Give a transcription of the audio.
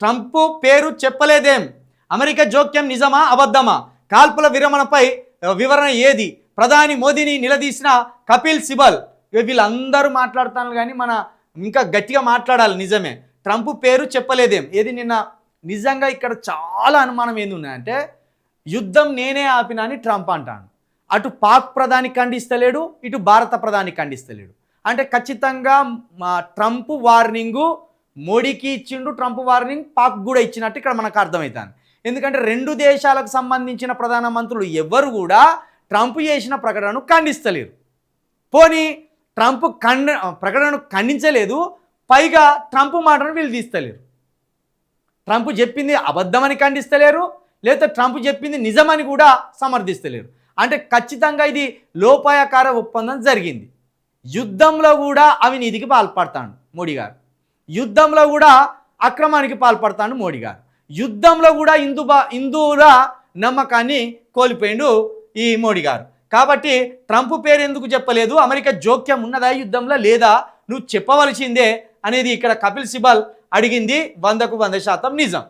Trump పేరు చెప్పలేదేం? America జోక్యం నిజమా? అబద్ధమా? కాల్పుల విరమణపై వివరణ ఏది? ప్రధాని మోదీని నిలదీసిన కపిల్ సిబల్. వీళ్ళందరూ మాట్లాడుతాను కానీ మన ఇంకా గట్టిగా మాట్లాడాలి నిజమే. ట్రంప్ పేరు చెప్పలేదేం? ఏది నిన్న నిజంగా ఇక్కడ చాలా అనుమానం ఏంది ఉన్నాయంటే యుద్ధం నేనే ఆపినా అని ట్రంప్ అంటాను అటు పాక్ ప్రధాని ఖండిస్తలేడు ఇటు భారత ప్రధాని ఖండిస్తలేడు. అంటే ఖచ్చితంగా మా ట్రంప్ వార్నింగు మోడీకి ఇచ్చిండు ట్రంప్ వార్నింగ్ పాక్ కూడా ఇచ్చినట్టు ఇక్కడ మనకు అర్థమవుతుంది ఎందుకంటే రెండు దేశాలకు సంబంధించిన ప్రధానమంత్రులు ఎవరు కూడా ట్రంప్ చేసిన ప్రకటనను ఖండిస్తలేరు. పోనీ ట్రంప్ ఖండ ప్రకటనను ఖండించలేదు పైగా ట్రంప్ మాటను వీళ్ళు తీస్తలేరు ట్రంప్ చెప్పింది అబద్ధమని ఖండిస్తలేరు లేదా ట్రంప్ చెప్పింది నిజమని కూడా సమర్థిస్తలేరు. అంటే ఖచ్చితంగా ఇది లోపాయకార ఒప్పందం జరిగింది. యుద్ధంలో కూడా అవినీతికి పాల్పడతాడు మోడీ గారు. యుద్ధంలో కూడా అక్రమానికి పాల్పడతాడు మోడీ గారు. యుద్ధంలో కూడా హిందూ బా హిందువుల నమ్మకాన్ని కోల్పోయిండు ఈ మోడీ గారు. కాబట్టి ట్రంప్ పేరు ఎందుకు చెప్పలేదు? అమెరికా జోక్యం ఉన్నదా యుద్ధంలో? లేదా? నువ్వు చెప్పవలసిందే అనేది ఇక్కడ కపిల్ సిబల్ అడిగింది వందకు వంద శాతం నిజం.